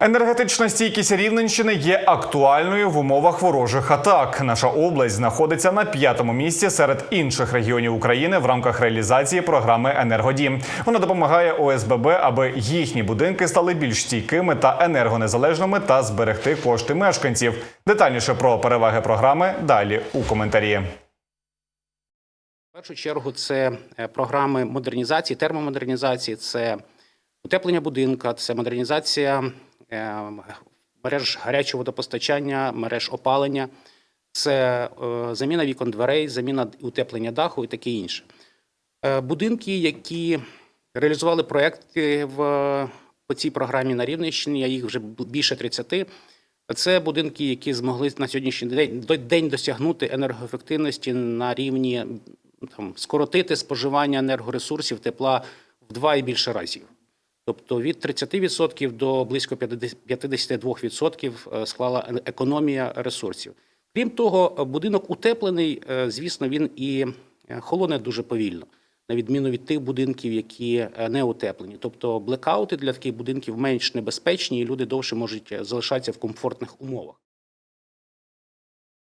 Енергетична стійкість Рівненщини є актуальною в умовах ворожих атак. Наша область знаходиться на п'ятому місці серед інших регіонів України в рамках реалізації програми Енергодім. Вона допомагає ОСББ, аби їхні будинки стали більш стійкими та енергонезалежними та зберегти кошти мешканців. Детальніше про переваги програми далі у коментарі. В першу чергу це е, програми модернізації, термомодернізації, це утеплення будинка, це модернізація мереж гарячого водопостачання, мереж опалення, це е, заміна вікон дверей, заміна утеплення даху і таке інше. Е, Будинки, які реалізували проекти в, по цій програмі на Рівненщині, а їх вже більше 30, це будинки, які змогли на сьогоднішній день, день досягнути енергоефективності на рівні там, скоротити споживання енергоресурсів тепла в два і більше разів. Тобто від 30% до близько 50 52% е, склала е- економія ресурсів. Крім того, е, будинок утеплений, звісно, він і холоне дуже повільно, на відміну від тих будинків, які не утеплені. Тобто блекаути для таких будинків менш небезпечні, і люди довше можуть залишатися в комфортних умовах.